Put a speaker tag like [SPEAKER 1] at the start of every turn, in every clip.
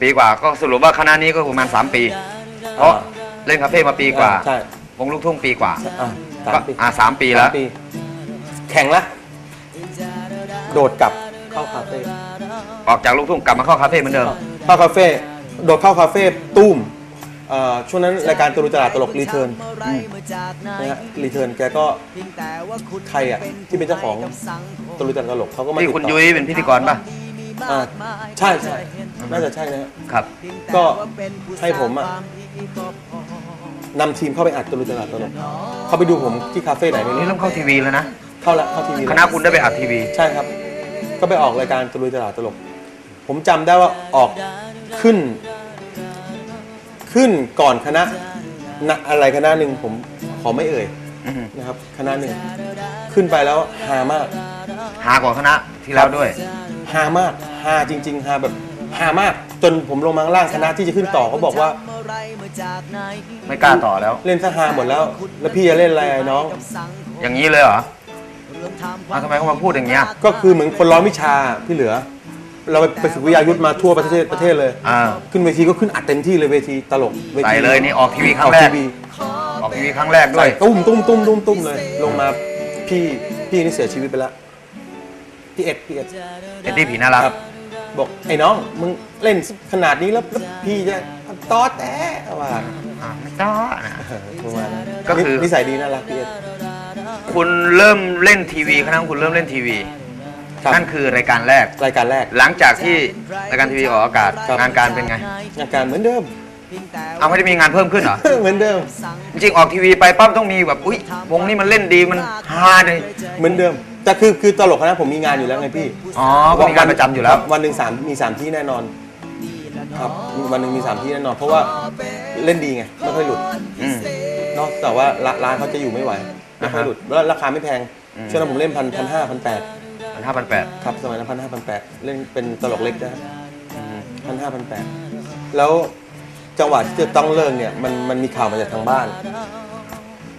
[SPEAKER 1] ปีกว่าก็สรุปว่าคณะนี้ก็ประมาณ 3 ปี เพราะเล่นคาเฟ่มาปีกว่า
[SPEAKER 2] ใช่
[SPEAKER 1] วงลูกทุ่งปีกว่า
[SPEAKER 2] อะสา
[SPEAKER 1] ก็
[SPEAKER 2] มปี
[SPEAKER 1] อ่าสามปีแล้ว
[SPEAKER 2] สามแข่งละ โดดกลับเข้าคาเฟ่
[SPEAKER 1] ออกจากลูกทุ่งกลับมาเข้าคาเฟ่เหมือนเดิม
[SPEAKER 2] เข้าคาเฟ่โดดเข้าคาเฟ่ตุ้มเอ่อช่วงนั้นรายการตะลุยตลาดตลกรีเทิร์นนะฮะรีเทิร์นแกก็ใครอะที่เป็นเจ้าของตะลุยตลาดตลกเขาก็มา
[SPEAKER 1] ที่
[SPEAKER 2] ติด
[SPEAKER 1] คุณ
[SPEAKER 2] ต่อ
[SPEAKER 1] ยุ้ยเป็นพิธีกรป่ะ
[SPEAKER 2] อ่าใช่ใช่น่าจะใช่นะฮะ
[SPEAKER 1] ครับ
[SPEAKER 2] ก็ให้ผมอะนำทีมเข้าไปอัดตะลุยตลาดตลกเขาไปดูผมที่คาเฟ่ไหนไม่รู้
[SPEAKER 1] นี่เริ่มเข้าทีวีแล้วนะ
[SPEAKER 2] เข้าละเข้าทีวี
[SPEAKER 1] ค
[SPEAKER 2] แล้ว
[SPEAKER 1] ณะคุณได้ไปอัดทีวี
[SPEAKER 2] ใช่ครับ ก็ไปออกรายการตะลุยตลาดตลก ผมจำได้ว่าออกขึ้น ขึ้นก่อนคณะนะอะไรคณะหนึ่งผมขอไม่เอ่ย
[SPEAKER 1] อือฮึ
[SPEAKER 2] นะครับ คณะหนึ่งขึ้นไปแล้วฮามาก
[SPEAKER 1] หากว่าคณะที่แล้วด้วย
[SPEAKER 2] ฮามากฮาจริง ๆฮาแบบฮามาก จนผมลงมาข้างล่างคณะที่จะขึ้นต่อเขาบอกว่า
[SPEAKER 1] ไม่กล้าต่อแล้ว
[SPEAKER 2] เล่นซะฮาหมดแล้ว แล้วพี่จะเล่นอะไรอะน้อง
[SPEAKER 1] อย่างนี้เลยเหรออ้าวทำไมเขามาพูดอย่างเงี้ย
[SPEAKER 2] ก็คือเหมือนคนร้อนวิชาพี่เหลือ เราไปไปฝึกวิทยายุทธมาทั่วประเทศประเทศเลย
[SPEAKER 1] อ่า
[SPEAKER 2] ขึ้นเวทีก็ขึ้นอัดเต็มที่เลยเวทีตลกวที
[SPEAKER 1] ใส่เลยนี่ออกทีวีครั้ง
[SPEAKER 2] ออก
[SPEAKER 1] แรก
[SPEAKER 2] ทีวี
[SPEAKER 1] ออกทีวีครั้งแรกด้ว
[SPEAKER 2] ใส่
[SPEAKER 1] ย
[SPEAKER 2] ตุ้มตุ้มตุ้มตุ้มตุ้มเลย ลงมาพี่พี่นี่เสียชีวิตไปแล้ว พี่เอ็ดพี่เอ็ด
[SPEAKER 1] เอ็ดดี้ผีน่ารัก
[SPEAKER 2] ครับบอกไอ้น้องมึงเล่นขนาดนี้แล้วแล้วพี่จะตอแต่ว่า
[SPEAKER 1] อ่าไม่ต้องนะ
[SPEAKER 2] เออประมาณนั้น
[SPEAKER 1] ก็คือ
[SPEAKER 2] นิสัยดีน่ารักพี่เอ็ด
[SPEAKER 1] คุณเริ่มเล่นทีวีคณะคุณเริ่มเล่นทีวี
[SPEAKER 2] ครับ
[SPEAKER 1] นั่นคือรายการแรก
[SPEAKER 2] รายการแรก
[SPEAKER 1] หลังจากที่รายการทีวีออกอากาศ
[SPEAKER 2] ครับ
[SPEAKER 1] งานการเป็นไง
[SPEAKER 2] งานการเหมือนเดิม
[SPEAKER 1] เอาไม่ได้มีงานเพิ่มขึ้นเหรอ
[SPEAKER 2] เหมือนเดิม
[SPEAKER 1] จริงๆออกทีวีไปปั๊บต้องมีแบบ อุ้ยวงนี้มันเล่นดีมันฮาเลย
[SPEAKER 2] เหมือนเดิม แต่คือคือตลกคณะผมมีงานอยู่แล้วไงพี่
[SPEAKER 1] อ๋อก็มีงานประจำอยู่แล้ว
[SPEAKER 2] วันหนึ่งสามมีสามที่แน่นอนครับมีวันหนึ่งมีสามที่แน่นอน เพราะว่าเล่นดีไงไม่ค่อยหลุด
[SPEAKER 1] อืม
[SPEAKER 2] นอกจากว่าร้านร้านเขาจะอยู่ไม่ไหวไม่ค่อยหลุดแล้วราคาไม่แพง
[SPEAKER 1] อืม
[SPEAKER 2] ช่วงนั้นผมเล่นพันพันห้าพันแปด
[SPEAKER 1] พันห้าพันแปด
[SPEAKER 2] ครับสมัยนั้นพันห้าพันแปดเล่นเป็นตลกเล็กได้พันห้าพันแปดแล้วจังหวะที่จะต้องเลิกเนี่ยมันมันมีข่าวมาจากทางบ้าน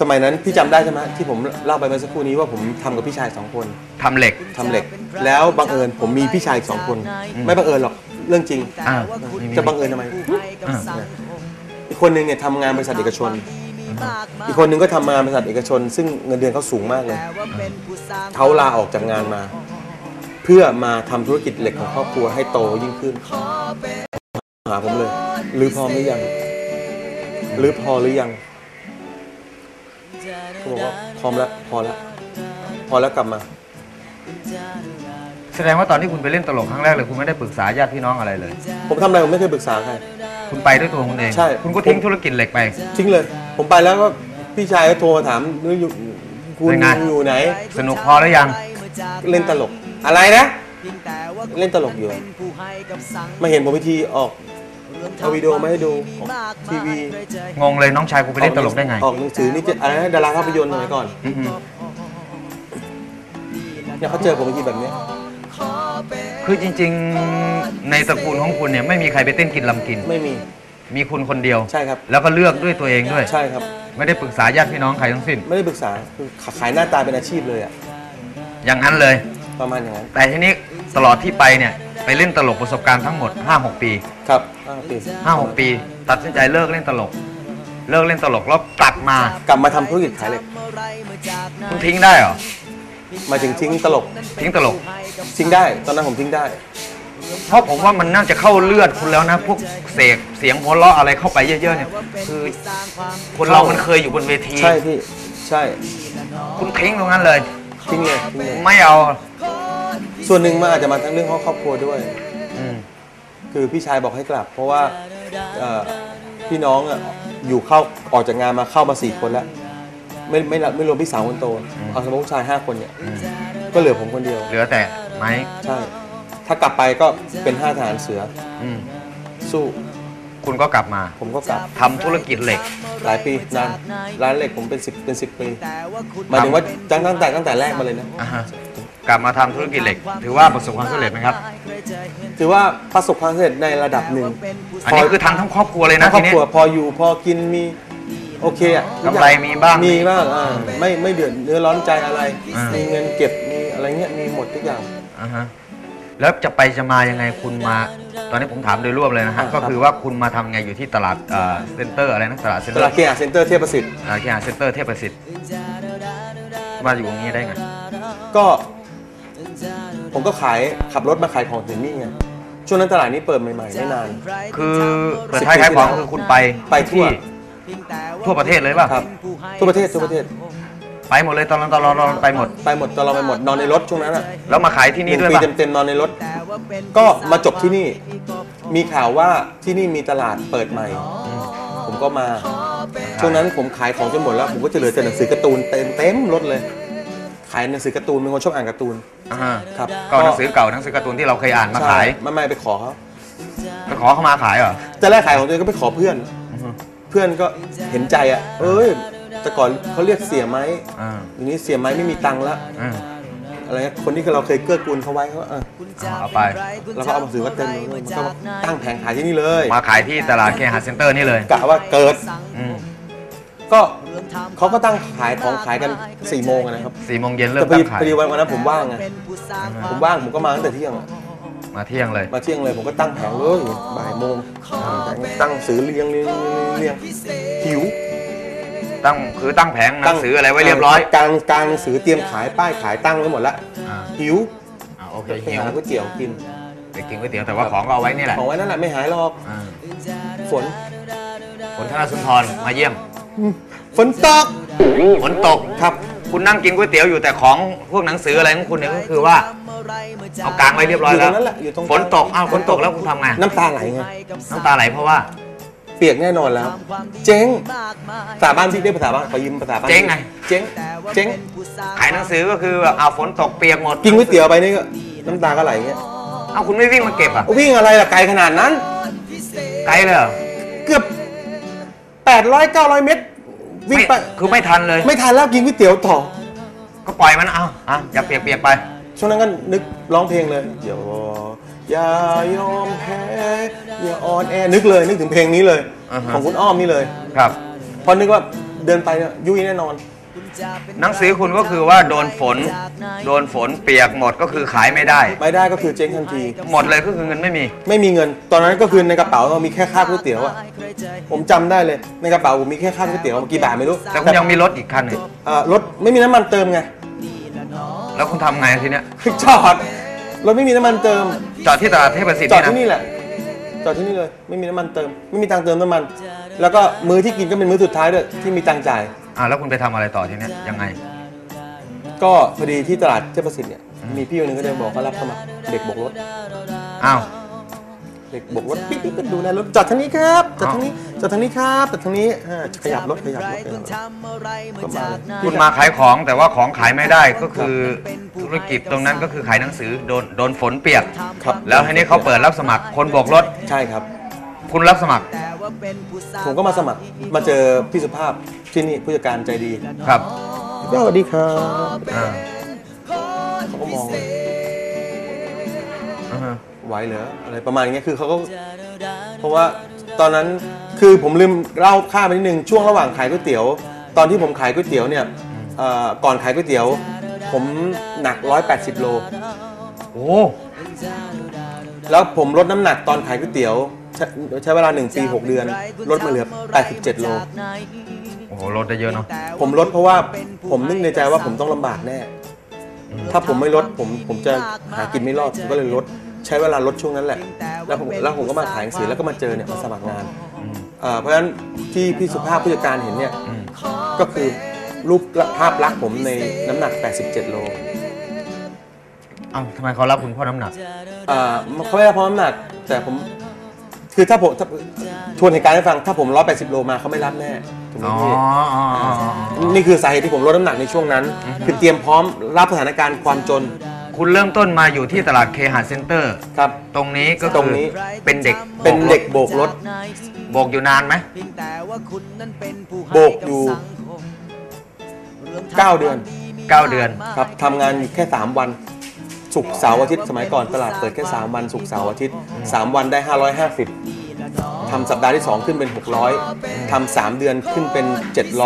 [SPEAKER 2] สมัยนั้นพี่จำได้ใช่ไหมที่ผมเล่าไปเมื่อสักครู่นี้ว่าผมทำกับพี่ชายสองคน
[SPEAKER 1] ทำเหล็ก
[SPEAKER 2] ทำเหล็ก แล้วบังเอิญผมมีพี่ชายอีกสองคน ไม่บังเอิญหรอกเรื่องจริง
[SPEAKER 1] อ่า
[SPEAKER 2] จะบังเอิญทำไม
[SPEAKER 1] อ่า
[SPEAKER 2] อีกคนหนึงเนี่ยทำงานบริษัทเอกชน อีกคนหนึงก็ทำงานบริษัทเอกชน ซึ่งเงินเดือนเขาสูงมากเลย เขาลาออกจากงานมา เพื่อมาทำธุรกิจเหล็กของครอบครัวให้โตยิ่งขึ้นหาผมเลย หรือพร้อมหรือยัง หรือพอหรือยัง เขาบอกว่าพร้อมแล้วพอแล้วพอแล้วกลับมา
[SPEAKER 1] แสดงว่าตอนที่คุณไปเล่นตลกครั้งแรกเลยคุณไม่ได้ปรึกษาญาติพี่น้องอะไรเลย
[SPEAKER 2] ผมทำอะไรผมไม่เคยปรึกษาใคร
[SPEAKER 1] คุณไปด้วยตัวคุณเอง
[SPEAKER 2] ใช่
[SPEAKER 1] คุณก็ทิ้งธุรกิจเหล็กไป
[SPEAKER 2] ทิ้งเลย ผมไปแล้วก็พี่ชายก็โทรมาถามว่าอยู่คุณ
[SPEAKER 1] เป็นไง
[SPEAKER 2] อยู่ไหน
[SPEAKER 1] สนุกพอหรือยัง
[SPEAKER 2] เล่นตลกอะไรนะ เล่นตลกอยู่ มาเห็นผมวิธีออก เอาวิดีโอมาให้ดูออกทีวี
[SPEAKER 1] งงเลยน้องชายคุณไปเล่นตลกได้ไง
[SPEAKER 2] ออกหนังสือนี่จะอะไรนะดาราภาพยนตร์สมัยก่อน
[SPEAKER 1] อือฮึ
[SPEAKER 2] เนี่ยเขาเจอผมวิธีแบบเนี้ย
[SPEAKER 1] คือจริง ๆ ในตระกูลของคุณเนี่ยไม่มีใครไปเต้นกินลำกิน
[SPEAKER 2] ไม่มี
[SPEAKER 1] มีคุณคนเดียว
[SPEAKER 2] ใช่ครับ
[SPEAKER 1] แล้วก็เลือกด้วยตัวเองด้วย
[SPEAKER 2] ใช่ครับ
[SPEAKER 1] ไม่ได้ปรึกษาญาติพี่น้องใครทั้งสิ้น
[SPEAKER 2] ไม่ได้ปรึกษาคือขายหน้าตาเป็นอาชีพเลยอะ
[SPEAKER 1] อย่างนั้นเลย
[SPEAKER 2] ประมาณอย่างนั้น
[SPEAKER 1] แต่ทีนี้ตลอดที่ไปเนี่ยไป เล่นตลกประสบการณ์ทั้งหมด 5-6 ปี
[SPEAKER 2] ครับห้าปี
[SPEAKER 1] 5-6 ปี ตัดสินใจเลิกเล่นตลก เลิกเล่นตลกแล้วกลับมาก
[SPEAKER 2] ลับมาทำธุรกิจขายเหล็ก
[SPEAKER 1] คุณทิ้งได้เหรอ
[SPEAKER 2] หมายถึงทิ้งตลก
[SPEAKER 1] ทิ้งตลก
[SPEAKER 2] ทิ้งได้ ตอนนั้นผมทิ้งได้
[SPEAKER 1] เพราะผมว่ามันน่าจะเข้าเลือดคุณแล้วนะ พวกเสกเสียงหัวเราะอะไรเข้าไปเยอะๆเนี่ย คือคนเรามันเคยอยู่บนเวที
[SPEAKER 2] ใช่พี่ ใช่
[SPEAKER 1] คุณทิ้งตรงนั้นเลย
[SPEAKER 2] ทิ้งเลยทิ้งเลย
[SPEAKER 1] ไม่เอา
[SPEAKER 2] ส่วนหนึ่งมันอาจจะมาทั้งเรื่องของครอบครัวด้วย
[SPEAKER 1] อืม
[SPEAKER 2] คือพี่ชายบอกให้กลับ เพราะว่าเอ่อพี่น้องอะอยู่เข้าออกจากงานมาเข้ามาสี่คนแล้ว ไม่ไม่นับไม่รวมพี่สาวคนโตเอาสมมติผู้ชายห้าคนเนี่ยก็เหลือผมคนเดียว
[SPEAKER 1] เหลือแต่ไม้
[SPEAKER 2] ใช่ ถ้ากลับไปก็เป็นห้าทหารเสือ
[SPEAKER 1] อืม
[SPEAKER 2] สู้
[SPEAKER 1] คุณก็กลับมา
[SPEAKER 2] ผมก็กลับ
[SPEAKER 1] ทำธุรกิจเหล็ก
[SPEAKER 2] หลายปีนานร้านเหล็กผมเป็นสิบเป็นสิบปีหมายถึงว่าตั้งตั้งแต่ตั้งแต่แรกมาเลยนะ
[SPEAKER 1] อ่าฮะ กลับมาทำธุรกิจเหล็ก ถือว่าประสบความสำเร็จไหมครับ
[SPEAKER 2] ถือว่าประสบความสำเร็จในระดับหนึ่ง
[SPEAKER 1] อันนี้คือทำทั้งครอบครัวเลยนะ
[SPEAKER 2] คร
[SPEAKER 1] ที
[SPEAKER 2] อบ
[SPEAKER 1] นี้
[SPEAKER 2] ครัวพออยู่พอกินมีโอเคอะทุ
[SPEAKER 1] กำไร
[SPEAKER 2] อย่
[SPEAKER 1] มีบ้าง
[SPEAKER 2] มีบ้างอ่าไม่ไม่เดือดเนื้อร้อนใจอะไร
[SPEAKER 1] อ่ามี
[SPEAKER 2] มีเงินเก็บมีอะไรเงี้ยมีหมดทุกอย่าง
[SPEAKER 1] อ่าฮะแล้วจะไปจะมายังไงคุณมา ตอนนี้ผมถามโดยรวมเลยนะฮะ
[SPEAKER 2] อ่าครับ
[SPEAKER 1] ก็คือว่าคุณมาทำไงอยู่ที่ตลาดเอ่อเซ็นเตอร์อะไรนะตลาดเซ็น
[SPEAKER 2] ต
[SPEAKER 1] เตอ
[SPEAKER 2] ลาด
[SPEAKER 1] ร์
[SPEAKER 2] เคหะเซ็นเตอร์เทพประสิทธิ์
[SPEAKER 1] อ่าเคหะเซ็นเตอร์เทพประสิทธิ์มาอยู่ตรงนี้ได้ไง
[SPEAKER 2] ก็ ผมก็ขายขับรถมาขายของถึงนี่ไงช่วงนั้นตลาดนี้เปิดใหม่ๆไม่นาน
[SPEAKER 1] คือเปิดท้ายขายของคือคุณไป
[SPEAKER 2] ไปทั่ว
[SPEAKER 1] ที่ทั่วประเทศเลยป่ะ
[SPEAKER 2] ครับทั่วประเทศทั่วประเทศ
[SPEAKER 1] ไปหมดเลยตอนนั้นตอนเราเราไปหมด
[SPEAKER 2] ไปหมดตอนเราไปหมดนอนในรถช่วงนั้นอะ
[SPEAKER 1] แล้วมาขายที่
[SPEAKER 2] ห
[SPEAKER 1] นี่
[SPEAKER 2] นึ่ง
[SPEAKER 1] ด้วย
[SPEAKER 2] ปี
[SPEAKER 1] ป่ะ
[SPEAKER 2] เต็มๆนอนในรถ ก็มาจบที่นี่ มีข่าวว่าที่นี่มีตลาดเปิดใหม่ ผมก็มาช่วงนั้นผมขายของจนหมดแล้ว ผมก็จะเหลือแต่หนังสือการ์ตูนเต็มเต็มรถเลย ขายหนังสือการ์ตูนเป็นคนชอบอ่านการ์ตูน
[SPEAKER 1] อ่า
[SPEAKER 2] ครับ
[SPEAKER 1] ก็หนังสือเก่าหนังสือการ์ตูนที่เราเคยอ่านมาขาย
[SPEAKER 2] ใช่ไม่ไม่ไปขอเขา
[SPEAKER 1] ไปขอเขามาขายเหรอ
[SPEAKER 2] แต่แรกขายของตัวเองก็ไปขอเพื่อน
[SPEAKER 1] อือฮึ
[SPEAKER 2] เพื่อนก็เห็นใจอะ เอ้ยแต่ก่อนเขาเรียกเสียไหม
[SPEAKER 1] อ่า
[SPEAKER 2] ทีนี้เสียไหมไม่มีตังค์ละ
[SPEAKER 1] อ่า
[SPEAKER 2] อะไรเงี้ยคนที่เราเคยเกื้อกูลเขาไว้เขาก็เออ
[SPEAKER 1] เอาไป
[SPEAKER 2] แล้วก็เอาหนังสือมาเต็มเลยมันก็ตั้งแผงขายที่นี่เลย
[SPEAKER 1] มาขายที่ตลาดเคหะเซ็นเตอร์นี่เลย
[SPEAKER 2] กะว่าเกิด
[SPEAKER 1] อืม
[SPEAKER 2] ก็ เขาก็ตั้งขายของขายกัน4ี่โมงอะนะครับ
[SPEAKER 1] สี่โมงเย็นเริ่
[SPEAKER 2] แต่
[SPEAKER 1] ม
[SPEAKER 2] พอ
[SPEAKER 1] ตั้
[SPEAKER 2] ดี
[SPEAKER 1] งขาย
[SPEAKER 2] พอดีวันนั้นผมว่างไงผมว่างผมก็มาตั้งแต่เที่ยง
[SPEAKER 1] มาเที่ยงเลย
[SPEAKER 2] มาเที่ยงเลยผมก็ตั้งแผงเลยบ่ายโมงตั้งหนังสือเรียงเรียงเรียงหิว
[SPEAKER 1] ตั้งคือตั้งแผงหนังสืออะไรไว้เรียบร้อย
[SPEAKER 2] กลางกลางหนังสือเตรียมขายป้ายขายตั้งไว้หมดละ
[SPEAKER 1] อ่า
[SPEAKER 2] หิว
[SPEAKER 1] อ่าโอเค
[SPEAKER 2] ไป
[SPEAKER 1] หิว
[SPEAKER 2] หาก๋วยเตี๋ยวกิน
[SPEAKER 1] ไปกินก๋วยเตี๋ยวแต่ว่าของก็เอาไว้นี่แหละ
[SPEAKER 2] ของไว้นั่นแหละไม่หายหรอก
[SPEAKER 1] อ่า
[SPEAKER 2] ฝน
[SPEAKER 1] ฝนธนสุนทรมาเยี่ยม
[SPEAKER 2] ฝนตก
[SPEAKER 1] ฝนตก
[SPEAKER 2] ครับ
[SPEAKER 1] คุณนั่งกินก๋วยเตี๋ยวอยู่แต่ของพวกหนังสืออะไรของคุณเนี่ยก็คือว่าเอากลางไว้เรียบร้อย
[SPEAKER 2] อยู่ต
[SPEAKER 1] แล้
[SPEAKER 2] ร
[SPEAKER 1] ว
[SPEAKER 2] งนั้นแหละอยู่ตรง
[SPEAKER 1] ฝนตกอ้าวฝนตกแล้วคุณทำไง
[SPEAKER 2] น้ำตาไหลไง
[SPEAKER 1] น้ำตาไหลเพราะว่า
[SPEAKER 2] เปียกแน่นอนแล้ว เจ๊งภาษาบ้านพี่เรียกภาษาบ้านขอยืมภาษาบ้าน
[SPEAKER 1] เจ๊งไง
[SPEAKER 2] เจ๊ง เจ๊ง
[SPEAKER 1] ขายหนังสือก็คือแบบเอาฝนตกเปียกหมด
[SPEAKER 2] กินก๋วยเตี๋ยวไปนี่ก็น้ำตาก็ไหลเงี้ย
[SPEAKER 1] เอาคุณไม่วิ่งมาเก็บอะ
[SPEAKER 2] วิ่งอะไรล่ะไกลขนาดนั้น
[SPEAKER 1] ไกลเลยเหรอ
[SPEAKER 2] เกือบ800 900 เมตร วิ่งไป
[SPEAKER 1] ม่คือไม่ทันเลย
[SPEAKER 2] ไม่ทันแล้วกินก๋วยเตี๋ยวต่อ
[SPEAKER 1] ก็ปล่อยมันเอาอะอย่าเปียกเปียกๆไป
[SPEAKER 2] ช่วงนั้นก็นึกร้องเพลงเลยอย่าอย่ายอมแพ้อย่าอ่อนแอนึกเลยนึกถึงเพลงนี้เลย
[SPEAKER 1] อ่าฮะ
[SPEAKER 2] ของคุณอ้อมนี่เลย
[SPEAKER 1] ครับ
[SPEAKER 2] พอนึกว่าเดินไปเนี่ยยุ่ยแน่นอน
[SPEAKER 1] หนังสือคุณก็คือว่าโดนฝน โดนฝนเปียกหมดก็คือขายไม่ได้
[SPEAKER 2] ไม่ได้ก็คือเจ๊งทันที
[SPEAKER 1] หมดเลยก็คือเงินไม่มี
[SPEAKER 2] ไม่มีเงิน ตอนนั้นก็คือในกระเป๋าเรามีแค่ค่าก๋วยเตี๋ยวอะผมจำได้เลย ในกระเป๋าผมมีแค่ค่าก๋วยเตี๋ยวกี่บาทไม่รู้
[SPEAKER 1] แต่คุณยังมีรถอีกคันหนึ่ง
[SPEAKER 2] เอ่อรถไม่มีน้ำมันเติมไง
[SPEAKER 1] แล้วคุณทำไงทีเนี้ย
[SPEAKER 2] จอดรถไม่มีน้ำมันเติม
[SPEAKER 1] จอดที่ตลาดเทพประสิทธิ์
[SPEAKER 2] จอด
[SPEAKER 1] นี่
[SPEAKER 2] ที่
[SPEAKER 1] นะ
[SPEAKER 2] นี่แหละ จอดที่นี่เลย ไม่มีน้ำมันเติม ไม่มีตังค์เติมน้ำมัน แล้วก็มื้อที่กินก็เป็นมื้อสุดท้ายด้วยที่มีตังค์จ่าย
[SPEAKER 1] อ่าแล้วคุณไปทำอะไรต่อทีเนี้ยยังไง
[SPEAKER 2] ก็พอดีที่ตลาดเทพประสิทธิ์เนี่ยมีพี่คนหนึงก็เดินบอกเขารับสมัครเด็กโบกรถ
[SPEAKER 1] อ้าว
[SPEAKER 2] เด็กโบกรถปิ๊บปิ๊บปิ๊บดูแลรถจอดทางนี้ครับจอดทางนี้จอดทางนี้ครับจอดทางนี้อ่าขยับรถขยับรถขยับรถก็มาเลย
[SPEAKER 1] คุณมาขายของแต่ว่าของขายไม่ได้ก็คือธุรกิจตรงนั้นก็คือขายหนังสือโดนโดนฝนเปียก
[SPEAKER 2] ครับ
[SPEAKER 1] แล้วทีนี้เขาเปิดรับสมัครคนโบกรถ
[SPEAKER 2] ใช่ครับ
[SPEAKER 1] คุณรับสมัคร
[SPEAKER 2] ผมก็มาสมัครมาเจอพี่สุภาพที่นี่ผู้จัดการใจดี
[SPEAKER 1] ครับ
[SPEAKER 2] สวัสดีครับ
[SPEAKER 1] อ่า
[SPEAKER 2] เขาก็มองเลย
[SPEAKER 1] อ่าฮะ
[SPEAKER 2] ไหวเหรออะไรประมาณอย่างเงี้ยคือเขาก็เพราะว่าตอนนั้นคือผมลืมเล่าข้ามไปนิดนึงช่วงระหว่างขายก๋วยเตี๋ยว ตอนที่ผมขายก๋วยเตี๋ยวเนี่ยเอ่อก่อนขายก๋วยเตี๋ยว ผมหนัก 180 โล
[SPEAKER 1] โอ้
[SPEAKER 2] แล้วผมลดน้ำหนักตอนขายก๋วยเตี๋ยว ใช้ใช้เวลา 1 ปี 6 เดือน ลดมาเหลือ 87 โล
[SPEAKER 1] โอ้โหลดได้เยอะเนาะ
[SPEAKER 2] ผมลดเพราะว่าผมนึกในใจว่าผมต้องลำบากแน่ ถ้าผมไม่ลดผมผมจะหากินไม่รอดผมก็เลยลดใช้เวลาลดช่วงนั้นแหละ แล้วผมแล้วผมก็มาขายหนังสือแล้วก็มาเจอเนี่ยมาสมัครงาน
[SPEAKER 1] อืม
[SPEAKER 2] เอ่อเพราะฉะนั้นที่พี่สุภาพผู้จัดการเห็นเนี่ย
[SPEAKER 1] อืม
[SPEAKER 2] ก็คือรูปภาพลักษณ์ผมในน้ำหนัก 87 โล
[SPEAKER 1] เอ้าทำไมเขารับคุณเพ่อน้ำหนัก
[SPEAKER 2] เอ่อเขาไม่ได้เพราะน้ำหนัก แต่ผม คือถ้าผมถ้าทวนเหตุการณ์ให้ฟัง ถ้าผม180โลมาเขาไม่รับแน่ถูกไหม
[SPEAKER 1] อ๋อ
[SPEAKER 2] พี่
[SPEAKER 1] อ๋ออ๋ออ๋อ
[SPEAKER 2] นี่คือสาเหตุที่ผมลดน้ำหนักในช่วงนั้น คือเตรียมพร้อมรับสถานการณ์ความจน
[SPEAKER 1] คุณเริ่มต้นมาอยู่ที่ตลาดเคหะเซ็นเตอร์
[SPEAKER 2] ครับ
[SPEAKER 1] ตรงนี้ก็
[SPEAKER 2] ตร
[SPEAKER 1] คื
[SPEAKER 2] ง
[SPEAKER 1] อ
[SPEAKER 2] นี้
[SPEAKER 1] เป็นเด็ก
[SPEAKER 2] เป็นเด็กโบกรถ
[SPEAKER 1] โบกอยู่นานไหม
[SPEAKER 2] โบกอยู่ 9 เดือน
[SPEAKER 1] เก้าเดือน
[SPEAKER 2] ครับทำงานอยู่แค่ 3 วัน ศุกร์เสาร์อาทิตย์สมัยก่อนตลาดเปิดแค่ 3 วันศุกร์เสาร์อาทิตย์ 3 วันได้ 550 ทำสัปดาห์ที่ 2 ขึ้นเป็น 600ทำ3เดือนขึ้นเป็น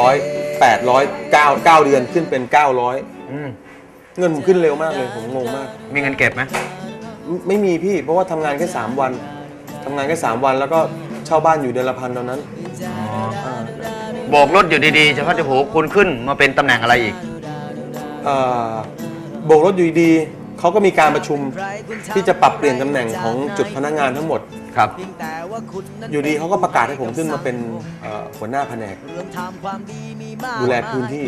[SPEAKER 2] 700 800 9 9 เดือนขึ้นเป็น 900
[SPEAKER 1] อืม
[SPEAKER 2] เงินผมขึ้นเร็วมากเลยผมงงมาก
[SPEAKER 1] มีเงินเก็บไหม
[SPEAKER 2] ไม่ไม่มีพี่ เพราะว่าทำงานแค่สามวันทำงานแค่สามวันแล้วก็เช่าบ้านอยู่เดือนละพันตอนนั้นา
[SPEAKER 1] โบกรถอยู่ดีๆเฉพาะจะโผคุณขึ้นมาเป็นตำแหน่งอะไรอีก
[SPEAKER 2] เอ่อโบกรถอยู่ดีๆ เขาก็มีการประชุมที่จะปรับเปลี่ยนตำแหน่งของจุดพนักงานทั้งหมด
[SPEAKER 1] ครับ
[SPEAKER 2] อยู่ดีเขาก็ประกาศให้ผมขึ้นมาเป็นเอ่อหัวหน้าแผนก ดูแลพื้นที่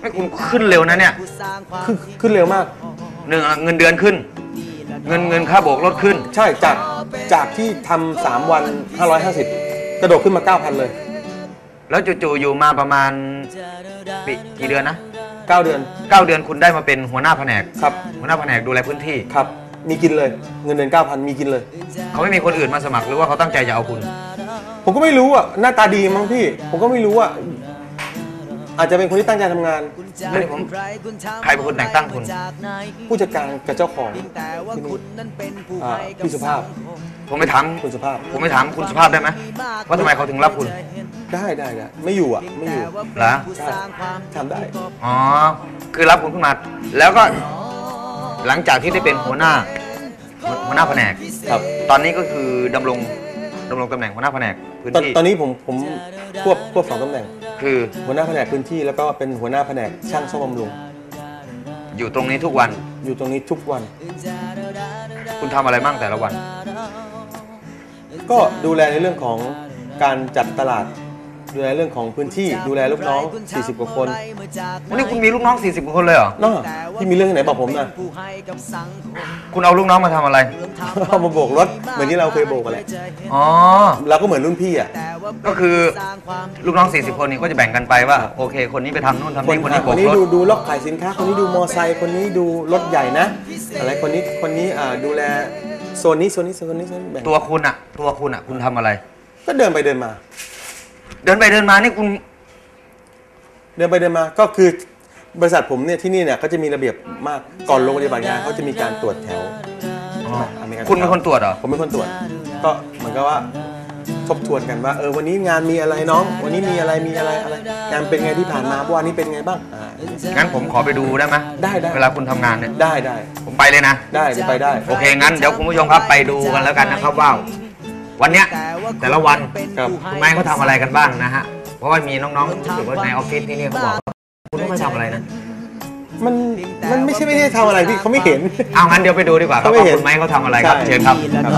[SPEAKER 1] ไม่คุณขึ้นเร็วนะเนี่ย
[SPEAKER 2] ขึ้นขึ้นเร็วมาก
[SPEAKER 1] หนึ่งอะเงินเดือนขึ้น เงินเงินค่าโบกรถขึ้น
[SPEAKER 2] ใช่จากจากที่ทำสามวัน 550 กระโดดขึ้นมา 9,000 เลย
[SPEAKER 1] แล้วจู่ๆอยู่มาประมาณปีกี่เดือนนะ
[SPEAKER 2] 9 เดือน
[SPEAKER 1] เก้าเดือนคุณได้มาเป็นหัวหน้าแผนก
[SPEAKER 2] ครับ
[SPEAKER 1] หัวหน้าแผนกดูแลพื้นที่
[SPEAKER 2] ครับ มีกินเลยเงินเดือน9,000 มีกินเลย
[SPEAKER 1] เขาไม่มีคนอื่นมาสมัครหรือว่าเขาตั้งใจจะเอาคุณ
[SPEAKER 2] ผมก็ไม่รู้อะหน้าตาดีมั้งพี่ ผมก็ไม่รู้อะ อาจจะเป็นคนที่ตั้งใจทำงาน
[SPEAKER 1] อันนี้ผมใครเป็นคนแต่งตั้งคุณ
[SPEAKER 2] ผู้จัดการกับเจ้าของที่นี่อ่าพี่สุภาพ
[SPEAKER 1] ผมไปถาม
[SPEAKER 2] คุณสุภาพ
[SPEAKER 1] ผมไปถามคุณสุภาพได้ไหมว่าทำไมเขาถึงรับคุณ
[SPEAKER 2] ได้ได้ได้ไม่อยู่อะ ไม่อยู่
[SPEAKER 1] เหรอ
[SPEAKER 2] ใช่ทำได้
[SPEAKER 1] อ๋อ คือรับคุณขึ้นมา แล้วก็หลังจากที่ได้เป็นหัวหน้า หัวหน้าแผนก
[SPEAKER 2] ครับ
[SPEAKER 1] ตอนนี้ก็คือดำรง ดำรงตำแหน่งหัวหน้าแผนกพื้น
[SPEAKER 2] ตอน
[SPEAKER 1] ที่
[SPEAKER 2] ตอนนี้ผมผมควบควบสองตำแหน่ง
[SPEAKER 1] คือ
[SPEAKER 2] หัวหน้าแผนกพื้นที่แล้วก็เป็นหัวหน้าแผนกช่างซ่อมบำรุง
[SPEAKER 1] อยู่ตรงนี้ทุกวัน
[SPEAKER 2] อยู่ตรงนี้ทุกวัน
[SPEAKER 1] คุณทำอะไรบ้างแต่ละวัน
[SPEAKER 2] ก็ดูแลในเรื่องของการจัดตลาด ดูแลเรื่องของพื้นที่ดูแลลูกน้อง 40 กว่าคน
[SPEAKER 1] วันนี้คุณมีลูกน้อง 40กว่าคนเลยเหรอ
[SPEAKER 2] น้อที่มีเรื่องที่ไหนบอกผมนะ
[SPEAKER 1] คุณเอาลูกน้องมาทำอะไร
[SPEAKER 2] เอามาโบกรถเหมือนที่เราเคยโบกกันแหละ
[SPEAKER 1] อ๋อ
[SPEAKER 2] เราก็เหมือนรุ่นพี่อะ
[SPEAKER 1] ก็คือลูกน้อง 40 คนนี้ก็จะแบ่งกันไปว่าโอเค คนนี้ไปทำนู่นทำ
[SPEAKER 2] คน
[SPEAKER 1] นี่คนนี้โบ
[SPEAKER 2] คน
[SPEAKER 1] ก
[SPEAKER 2] นี้
[SPEAKER 1] รถ
[SPEAKER 2] ดูดูล็อกขายสินค้า คนนี้ดูมอไซค์คนนี้ดูรถใหญ่นะอะไรคนนี้คนนี้อ่าดูแลโซนนี้โซนนี้โซนนี้โซนนี้แบ่ง
[SPEAKER 1] ตัวคุณอะตัวคุณอะคุณทำอะไร
[SPEAKER 2] ก็เดินไปเดินมา
[SPEAKER 1] เดินไปเดินมานี่คุณ
[SPEAKER 2] เดินไปเดินมาก็คือบริษัทผมเนี่ยที่นี่เนี่ยก็จะมีระเบียบมากก่อนลงปฏิบัติงานเขาจะมีการตรวจแถว
[SPEAKER 1] อ๋อ
[SPEAKER 2] อเมริกัน
[SPEAKER 1] คุณเป็นคนตรวจเหรอ
[SPEAKER 2] ผมเป็นคนตรวจ ก็เหมือนกับว่าทบทวนกันว่าเออวันนี้งานมีอะไรน้อง วันนี้มีอะไรมีอะไรอะไรงานเป็นไงที่ผ่านมาเมื่อวานนี้เป็นไงบ้างอ่า
[SPEAKER 1] งั้นผมขอไปดูได้ไหม
[SPEAKER 2] ได้ได้
[SPEAKER 1] เวลาคุณทำงานเนี่ย
[SPEAKER 2] ได้ได้
[SPEAKER 1] ผมไปเลยนะ
[SPEAKER 2] ได้เดี๋ยวไปได้
[SPEAKER 1] โอเคงั้นเดี๋ยวคุณผู้ชมครับไปดูกันแล้วกันนะครับว่าวันเนี้ย แต่ละวัน
[SPEAKER 2] ครับ
[SPEAKER 1] คุณไม้เขาทำอะไรกันบ้างนะฮะ เพราะว่ามีน้องๆรู้สึกว่าในออฟฟิศที่นี่เขาบอกว่าคุณไม่ทำอะไรนะ
[SPEAKER 2] มันมันไม่ใช่ไม่ได้ทำอะไรพี่เขาไม่เห็น
[SPEAKER 1] เอางั้นเดี๋ยวไปดูดีกว่าครับ
[SPEAKER 2] เขาไม่
[SPEAKER 1] ว่า
[SPEAKER 2] เห็น
[SPEAKER 1] คุณไม้เขาทำอะไรครับ
[SPEAKER 2] ใช่
[SPEAKER 1] เชิญครับ
[SPEAKER 2] ครับ